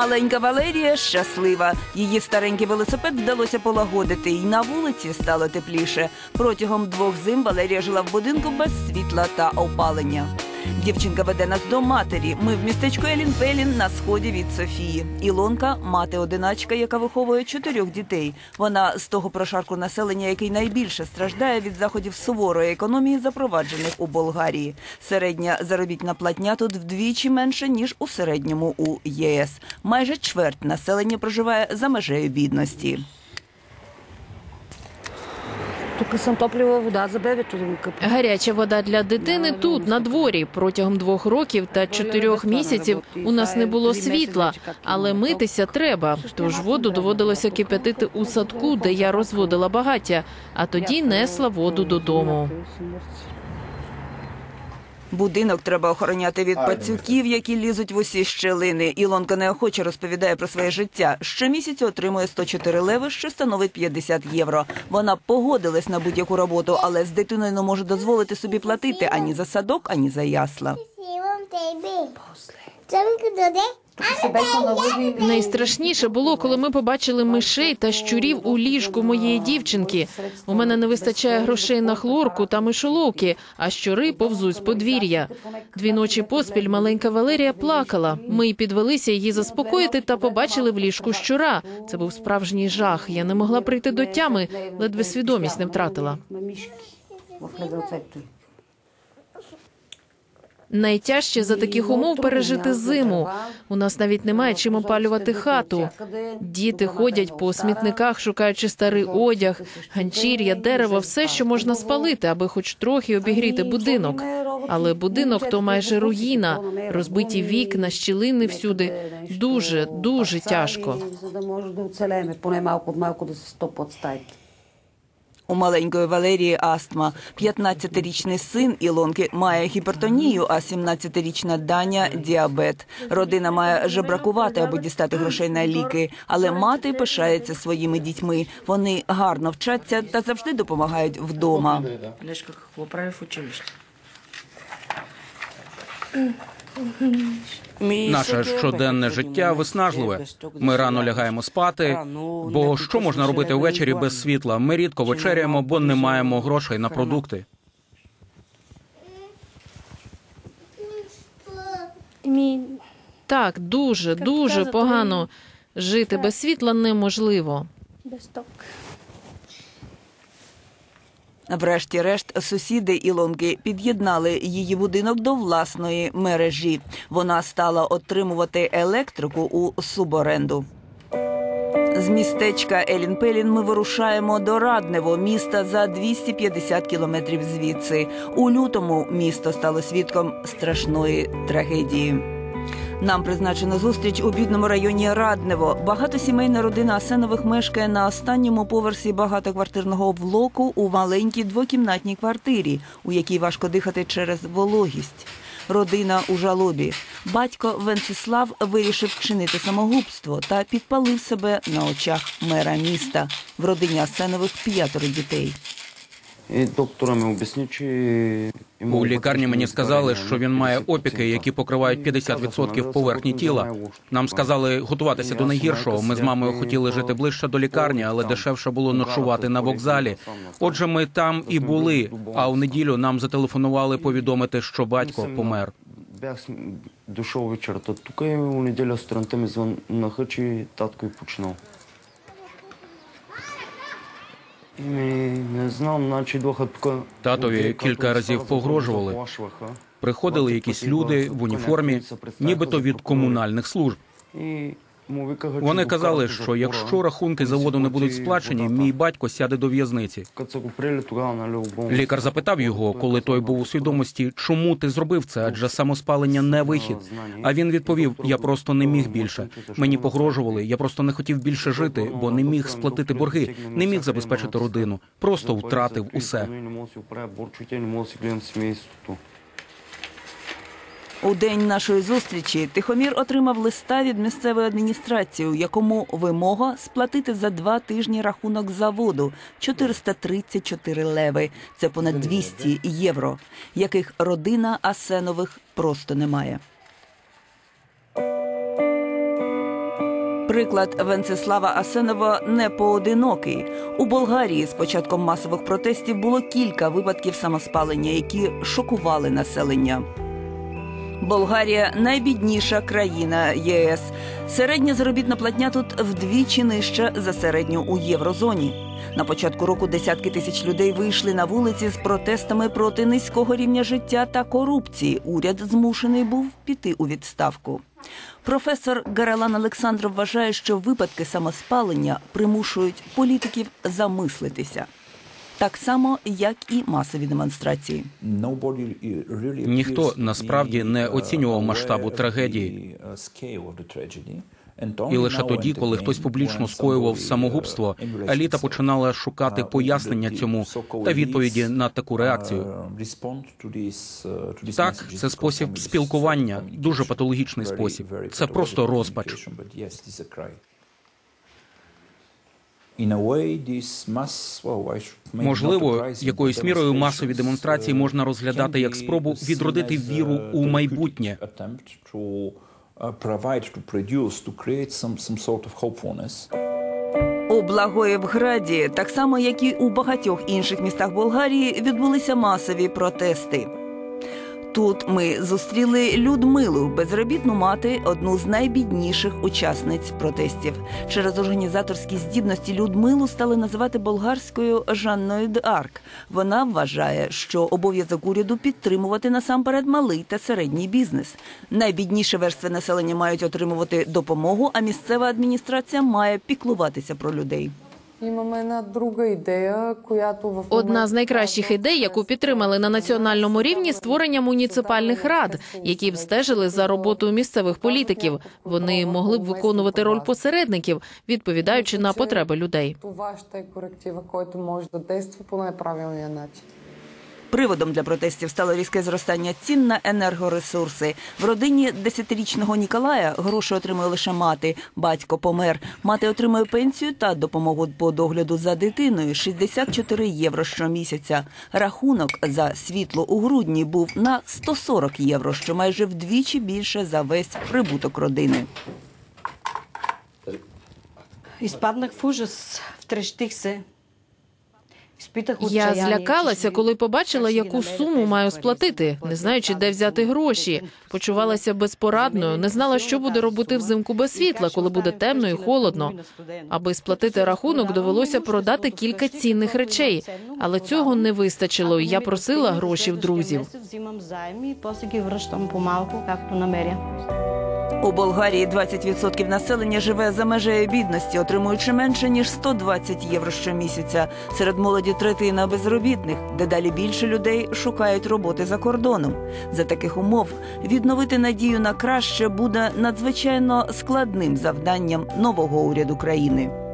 Маленька Валерія щаслива. Її старенький велосипед вдалося полагодити, і на вулиці стало тепліше. Протягом двох зим Валерія жила в будинку без світла та опалення. Дівчинка веде нас до матері. Ми в містечку Елін-Пелін на сході від Софії. Ілонка мати одиначка, яка виховує чотирьох дітей. Вона з того прошарку населення, який найбільше страждає від заходів суворої економії, запроваджених у Болгарії. Середня заробітна платня тут вдвічі менше ніж у середньому у ЄС. Майже чверть населення проживає за межею бідності. Топлива вода за бебето да. Гаряча вода для дитини тут, на дворі. Протягом двох років та чотирьох місяців у нас не було світла, але митися треба. Тож воду доводилося кип'ятити у садку, де я розводила багаття, а тоді несла воду додому. Будинок треба охороняти від пацюків, які лізуть в усі щелини. Ілонка неохоче розповідає про своє життя. Щомісяця отримує 104 леви, що становить 50 євро. Вона погодилась на будь-яку роботу, але з дитиною не може дозволити собі платити ані за садок, ані за ясла. Найстрашніше було, коли ми побачили мишей та щурів у ліжку моєї дівчинки. У мене не вистачає грошей на хлорку та мишоловки, а щури повзуть з подвір'я. Дві ночі поспіль маленька Валерія плакала. Ми підвелися її заспокоїти та побачили в ліжку щура. Це був справжній жах. Я не могла прийти до тями, ледве свідомість не втратила. Найтяжче за таких умов пережити зиму. У нас навіть немає чим опалювати хату. Діти ходять по смітниках, шукаючи старий одяг, ганчір'я, дерево, все, що можна спалити, аби хоч трохи обігріти будинок. Але будинок то майже руїна, розбиті вікна, щілини всюди. Дуже, дуже тяжко. У маленької Валерії астма. 15-річний син Ілонки має гіпертонію, а 17-річна Даня діабет. Родина має жебракувати, аби дістати грошей на ліки. Але мати пишається своїми дітьми. Вони гарно вчаться та завжди допомагають вдома. Лешка какво прави в училище? Наше щоденне життя виснажливе. Ми рано лягаємо спати. Бо що можна робити ввечері без світла? Ми рідко вечеряємо, бо не маємо грошей на продукти. Так, дуже, дуже погано. Жити без світла неможливо. Врешті-решт, сусіди Ілонки під'єднали її будинок до власної мережі. Вона стала отримувати електрику у суборенду. З містечка Елін-Пелін ми вирушаємо до Раднево, міста за 250 кілометрів звідси. У лютому місто стало свідком страшної трагедії. Нам призначено зустріч у бідному районі Раднево. Багатосімейна родина Асенових мешкає на останньому поверсі багатоквартирного блоку у маленькій двокімнатній квартирі, у якій важко дихати через вологість. Родина у жалобі. Батько Венцислав вирішив вчинити самогубство та підпалив себе на очах мера міста. В родині Асенових п'ятеро дітей. І доктора ми об'яснив, чи У лікарні мені сказали, що він має опіки, які покривають 50% поверхні тіла. Нам сказали готуватися до найгіршого. Ми з мамою хотіли жити ближче до лікарні, але дешевше було ночувати на вокзалі. Отже, ми там і були. А у неділю нам зателефонували повідомити, що батько помер. Бях см- дошов вечерта. У неділя сутринта ми звонаха, чи татко й починав. І ми не знав, наче двоха тука... Татові кілька разів погрожували. Приходили якісь люди в уніформі, нібито від комунальних служб. Вони казали, що якщо рахунки за воду не будуть сплачені, мій батько сяде до в'язниці. Лікар запитав його, коли той був у свідомості, чому ти зробив це, адже самоспалення не вихід. А він відповів: я просто не міг більше. Мені погрожували, я просто не хотів більше жити, бо не міг сплатити борги, не міг забезпечити родину, просто втратив усе. У день нашої зустрічі Тихомір отримав листа від місцевої адміністрації, у якому вимога сплатити за два тижні рахунок за воду 434 леви. Це понад 200 євро, яких родина Асенових просто не має. Приклад Венцеслава Асенова не поодинокий. У Болгарії з початком масових протестів було кілька випадків самоспалення, які шокували населення. Болгарія найбідніша країна ЄС. Середня заробітна платня тут вдвічі нижча за середню у єврозоні. На початку року десятки тисяч людей вийшли на вулиці з протестами проти низького рівня життя та корупції. Уряд змушений був піти у відставку. Професор Гаралан Олександров вважає, що випадки самоспалення примушують політиків замислитися. Так само, як і масові демонстрації. Ніхто насправді не оцінював масштабу трагедії. І лише тоді, коли хтось публічно скоював самогубство, еліта починала шукати пояснення цьому та відповіді на таку реакцію. Так, це спосіб спілкування, дуже патологічний спосіб. Це просто розпач. Можливо, якоюсь мірою масові демонстрації можна розглядати як спробу відродити віру у майбутнє. У Благоєвграді, так само як і у багатьох інших містах Болгарії, відбулися масові протести. Тут ми зустріли Людмилу, безробітну мати, одну з найбідніших учасниць протестів. Через організаторські здібності Людмилу стали називати болгарською Жанною д'Арк. Вона вважає, що обов'язок уряду підтримувати насамперед малий та середній бізнес. Найбідніші верстви населення мають отримувати допомогу, а місцева адміністрація має піклуватися про людей. Имаме една друга ідея, която в Одна з найкращих ідей, яку підтримали на національному рівні, створення муніципальних рад, які б стежили за роботою місцевих політиків. Вони могли б виконувати роль посередників, відповідаючи на потреби людей. Това ще е коректива, който може да действа по най-правилния начин. Приводом для протестів стало різке зростання цін на енергоресурси. В родині десятирічного Ніколая гроші отримує лише мати. Батько помер. Мати отримує пенсію та допомогу по догляду за дитиною 64 євро щомісяця. Рахунок за світло у грудні був на 140 євро, що майже вдвічі більше за весь прибуток родини. Изпаднах в ужас, втрещих. Я злякалася, коли побачила, яку суму маю сплатити, не знаючи, де взяти гроші. Почувалася безпорадною, не знала, що буде робити взимку без світла, коли буде темно і холодно. Аби сплатити рахунок, довелося продати кілька цінних речей, але цього не вистачило. і Я просила гроші в друзів. У Болгарії 20% населення живе за межею бідності, отримуючи менше ніж 120 євро щомісяця. Серед молоді третина безробітних. Дедалі більше людей шукають роботи за кордоном. За таких умов відновити надію на краще буде надзвичайно складним завданням нового уряду країни.